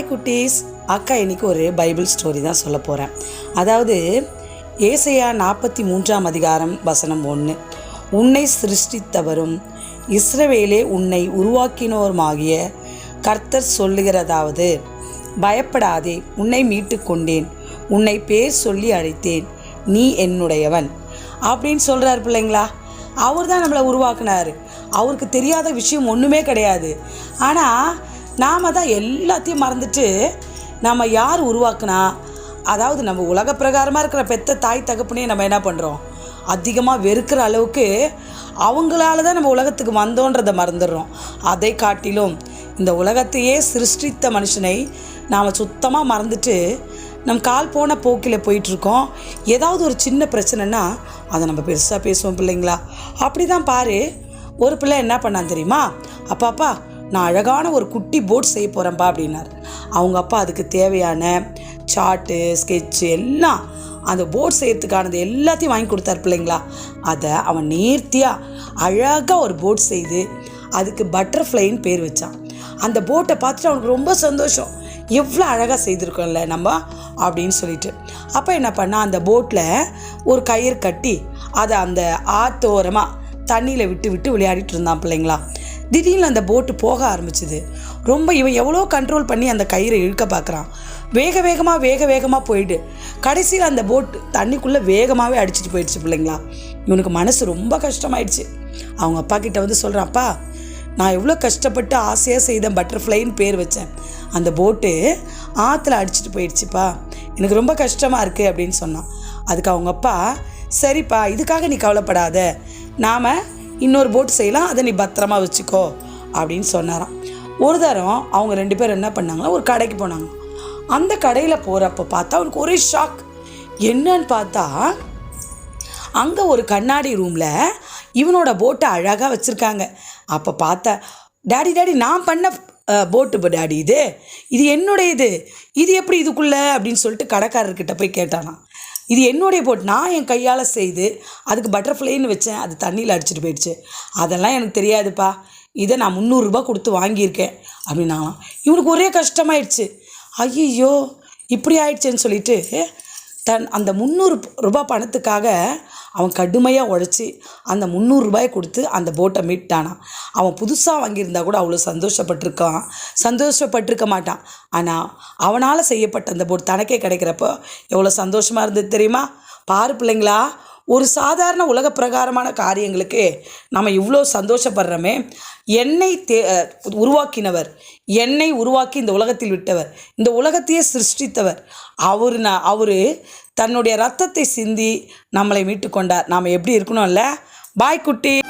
Hi குட்டீஸ் அக்கா இன்னைக்கு ஒரு பைபிள் ஸ்டோரி தான் சொல்ல போகிறேன் அதாவது ஏசையா நாற்பத்தி மூன்றாம் அதிகாரம் வசனம் ஒன்று உன்னை சிருஷ்டித்தவரும் இஸ்ரவேலே உன்னை உருவாக்கினோருமாகிய கர்த்தர் சொல்லுகிறதாவது பயப்படாதே உன்னை மீட்டு கொண்டேன். உன்னை பேர் சொல்லி அழைத்தேன் நீ என்னுடையவன். அப்படின்னு சொல்கிறார் பிள்ளைங்களா? அவர் தான் நம்மளை உருவாக்குனார். அவருக்கு தெரியாத விஷயம் ஒன்றுமே கிடையாது. ஆனால் நாம் தான் எல்லாத்தையும் மறந்துட்டு நம்ம யார் உருவாக்குனா அதாவது நம்ம உலக பிரகாரமாக இருக்கிற பெத்த தாய் தகப்புனே நம்ம என்ன பண்ணுறோம் அதிகமாக வெறுக்கிற அளவுக்கு அவங்களால தான் நம்ம உலகத்துக்கு வந்தோன்றதை மறந்துடுறோம். அதை காட்டிலும் இந்த உலகத்தையே சிருஷ்டித்த மனுஷனை நாம் சுத்தமாக மறந்துட்டு நம் கால் போன போக்கில் போயிட்டுருக்கோம். ஏதாவது ஒரு சின்ன பிரச்சனைனா அதை நம்ம பெருசாக பேசுவோம் பிள்ளைங்களா? அப்படி தான் பாரு. ஒரு பிள்ளை என்ன பண்ணான் தெரியுமா? அப்பாப்பா நான் அழகான ஒரு குட்டி போட் செய்ய போகிறேன்ப்பா அப்படின்னார். அவங்க அப்பா அதுக்கு தேவையான சார்ட்டு ஸ்கெட்சு எல்லாம் அந்த போட் செய்யறதுக்கானது எல்லாத்தையும் வாங்கி கொடுத்தார் பிள்ளைங்களா. அதை அவன் நேர்த்தியாக அழகாக ஒரு போட் செய்து அதுக்கு பட்டர்ஃப்ளைன்னு பேர் வச்சான். அந்த போட்டை பார்த்துட்டு அவனுக்கு ரொம்ப சந்தோஷம். எவ்வளோ அழகாக செய்திருக்கோம்ல நம்ம அப்படின்னு சொல்லிட்டு. அப்போ என்ன பண்ணால் அந்த போட்டில் ஒரு கயிறு கட்டி அதை அந்த ஆத்தோரமாக தண்ணியில் விட்டு விட்டு விளையாடிட்டு இருந்தான் பிள்ளைங்களா. திடீர்னு அந்த போட்டு போக ஆரம்பிச்சுது. ரொம்ப இவன் எவ்வளோ கண்ட்ரோல் பண்ணி அந்த கயிறை இழுக்க பார்க்குறான். வேக வேகமாக வேக வேகமாக போயிடு. கடைசியில் அந்த போட் தண்ணிக்குள்ளே வேகமாகவே அடிச்சிட்டு போயிடுச்சு பிள்ளைங்களா. இவனுக்கு மனசு ரொம்ப கஷ்டமாயிடுச்சு. அவங்க அப்பா கிட்ட வந்து சொல்கிறான் அப்பா நான் எவ்வளோ கஷ்டப்பட்டு ஆசையாக செய்தேன் பட்டர்ஃப்ளைன்னு பேர் வச்சேன். அந்த போட்டு ஆற்றுல அடிச்சிட்டு போயிடுச்சுப்பா. எனக்கு ரொம்ப கஷ்டமாக இருக்குது அப்படின்னு சொன்னான். அதுக்கு அவங்க அப்பா சரிப்பா இதுக்காக நீ கவலைப்படாத. நாம் இன்னொரு போட்டு செய்யலாம். அதை நீ பத்திரமா வச்சுக்கோ அப்படின்னு சொன்னாராம். ஒரு தரம் அவங்க ரெண்டு பேரும் என்ன பண்ணாங்கன்னா ஒரு கடைக்கு போனாங்க. அந்த கடையில் போகிறப்ப பார்த்தா அவனுக்கு ஒரே ஷாக் என்னன்னு பார்த்தா அங்கே ஒரு கண்ணாடி ரூமில் இவனோட போட்டை அழகாக வச்சுருக்காங்க. அப்போ பார்த்தா டாடி டாடி நான் பண்ண போட்டு இப்போ டாடி இது. இது என்னுடைய இது இது எப்படி இதுக்குள்ளே? அப்படின்னு சொல்லிட்டு கடைக்காரர்கிட்ட போய் கேட்டானா இது என்னுடைய போட் நான் என் கையால் செய்து அதுக்கு பட்டர்ஃப்ளைன்னு வச்சேன் அது தண்ணியில் அடிச்சிட்டு போயிடுச்சு. அதெல்லாம் எனக்கு தெரியாதுப்பா. இதை நான் முந்நூறுரூபா கொடுத்து வாங்கியிருக்கேன் அப்படின்னாங்களாம். இவனுக்கு ஒரே கஷ்டமாயிடுச்சு. ஐயோ இப்படி ஆயிடுச்சேன்னு சொல்லிட்டு தன் அந்த முந்நூறு ரூபாய் பணத்துக்காக அவன் கடுமையாக உழைச்சி அந்த முந்நூறு ரூபாயை கொடுத்து அந்த போட்டை மீட்டானான் அவன் புதுசாக வாங்கியிருந்தா கூட அவ்வளோ சந்தோஷப்பட்டிருக்கான். சந்தோஷப்பட்டிருக்க மாட்டான். ஆனால் அவனால் செய்யப்பட்ட அந்த போட் தனக்கே கிடைக்கிறப்போ எவ்வளோ சந்தோஷமாக இருந்தது தெரியுமா? பாரு பிள்ளைங்களா ஒரு சாதாரண உலக பிரகாரமான காரியங்களுக்கு நம்ம இவ்வளோ சந்தோஷப்படுறோமே. என்னை தே உருவாக்கினவர் என்னை உருவாக்கி இந்த உலகத்தில் விட்டவர் இந்த உலகத்தையே சிருஷ்டித்தவர். அவர் நான் அவர் தன்னுடைய ரத்தத்தை சிந்தி நம்மளை மீட்டு கொண்டார். நாம் எப்படி இருக்கணும்ல? பாய் குட்டி.